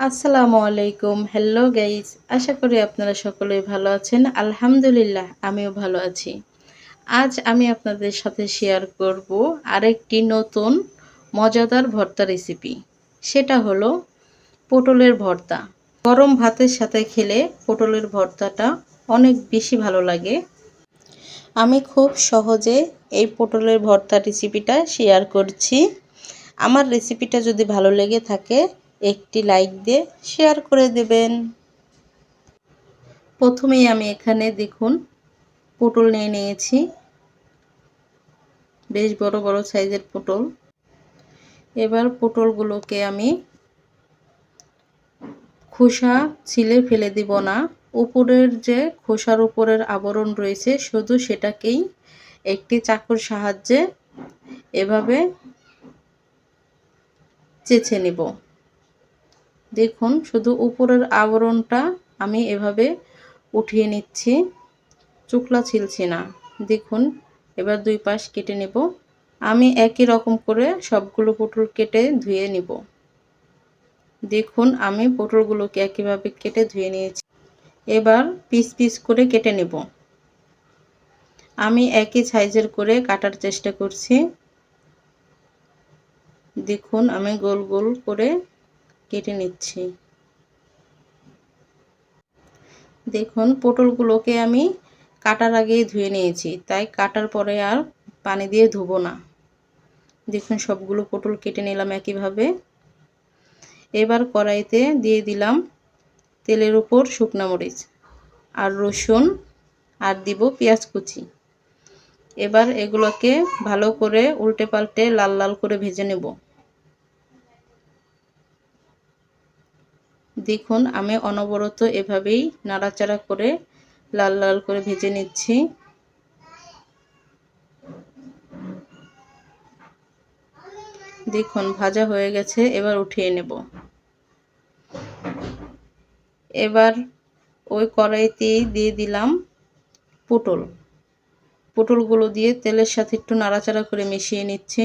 আসসালামু আলাইকুম। Hello guys আশা করি আপনারা সকলেই ভালো আছেন। আলহামদুলিল্লাহ, আমিও ভালো আছি। আজ আমি আপনাদের সাথে শেয়ার করব আরেকটি নতুন মজাদার ভর্তা রেসিপি সেটা হলো পটলের ভর্তা। গরম ভাতের সাথে খেলে পটলের ভর্তাটা অনেক বেশি ভালো লাগে। আমি খুব সহজে এই পটলের ভর্তা রেসিপিটা শেয়ার করছি। আমার রেসিপিটা যদি ভালো লেগে থাকে একটি লাইক দিয়ে শেয়ার করে দেবেন। প্রথমেই আমি এখানে দেখুন, পটল নিয়ে নিয়েছি। বেশ বড় বড় সাইজের পটল। এবার পটলগুলোকে আমি খোসা ছিলে ফেলে দিব না। উপরের যে খোসার উপরের আবরণ রয়েছে, শুধু সেটাকেই একটি চাকুর সাহায্যে এভাবে চেছে নেব। দেখুন, শুধু উপরের আবরণটা আমি এভাবে উঠিয়ে নিচ্ছি, চুকলা ছিলছি না। দেখুন, এবার দুই পাশ কেটে নেব। আমি একই রকম করে সবগুলো পটল কেটে ধুয়ে নিব। দেখুন, আমি পটলগুলোকে একইভাবে কেটে ধুয়ে নিয়েছি। এবার পিস পিস করে কেটে নেব। আমি একই সাইজের করে কাটার চেষ্টা করছি। দেখুন, আমি গোল গোল করে কেটে নিচ্ছি। দেখুন, পটলগুলোকে আমি কাটার আগেই ধুয়ে নিয়েছি, তাই কাটার পরে আর পানি দিয়ে ধুবো না। দেখুন, সবগুলো পটল কেটে নিলাম একইভাবে। এবার কড়াইতে দিয়ে দিলাম তেলের উপর শুকনা মরিচ আর রসুন, আর দিব পেঁয়াজ কুচি। এবার এগুলোকে ভালো করে উল্টে পাল্টে লাল লাল করে ভেজে নেব। দেখুন, আমি অনবরত এভাবেই নাড়াচাড়া করে লাল লাল করে ভেজে নিচ্ছি। দেখুন, ভাজা হয়ে গেছে, এবার উঠিয়ে নেব। এবার ওই কড়াইতেই দিয়ে দিলাম পটল। পটলগুলো দিয়ে তেলের সাথে একটু নাড়াচাড়া করে মিশিয়ে নিচ্ছি।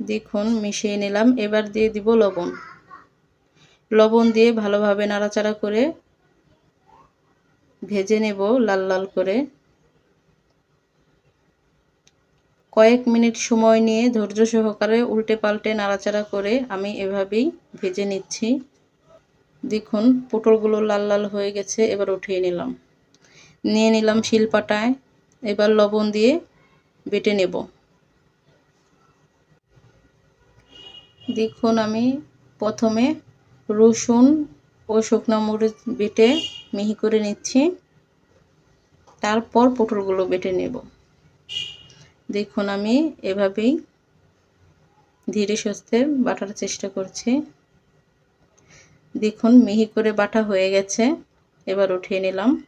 দেখুন, মিশিয়ে নিলাম। এবার দিয়ে দিব লবণ। লবণ দিয়ে ভালোভাবে নাড়াচাড়া করে ভেজে নেব লাল লাল করে। কয়েক মিনিট সময় নিয়ে ধৈর্য সহকারে উল্টে পাল্টে নাড়াচাড়া করে আমি এভাবেই ভেজে নিচ্ছি। দেখুন, পটলগুলো লাল লাল হয়ে গেছে, এবার উঠিয়ে নিলাম। নিয়ে নিলাম শিলপাটায়। এবার লবণ দিয়ে বেটে নেব। দেখুন আমি প্রথমে রসুন ও শুকনো মরিচ বেটে মিহি করে নিচ্ছি। তারপর পটলগুলো বেটে নেব। দেখুন আমি এভাবেই ধীরে সুস্থে বাটার চেষ্টা করছি। দেখুন মিহি করে বাটা হয়ে গেছে, এবার উঠিয়ে নিলাম।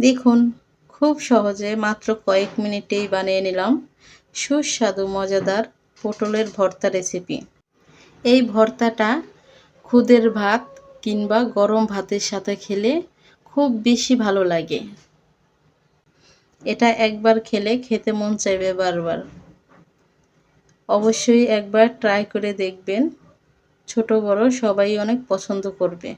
দেখুন খুব সহজে মাত্র কয়েক মিনিটেই বানিয়ে নিলাম। সুস্বাদু, মজাদার পটলের ভর্তা রেসিপি এই ভর্তাটা খুদের ভাত কিংবা গরম ভাতের সাথে খেলে খুব বেশি ভালো লাগে। এটা একবার খেলে খেতে মন চাইবে বারবার। অবশ্যই একবার ট্রাই করে দেখবেন। ছোট, বড় সবাই অনেক পছন্দ করবে।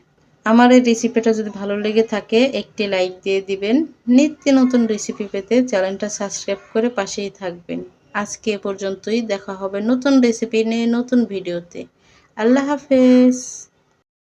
আমার এই রেসিপিটা যদি ভালো লেগে থাকে, একটি লাইক দিয়ে দিবেন। নিত্য নতুন রেসিপি পেতে চ্যানেলটা সাবস্ক্রাইব করে পাশেই থাকবেন। আজকে পর্যন্তই। দেখা হবে নতুন রেসিপি নিয়ে নতুন ভিডিওতে আল্লাহ হাফেজ।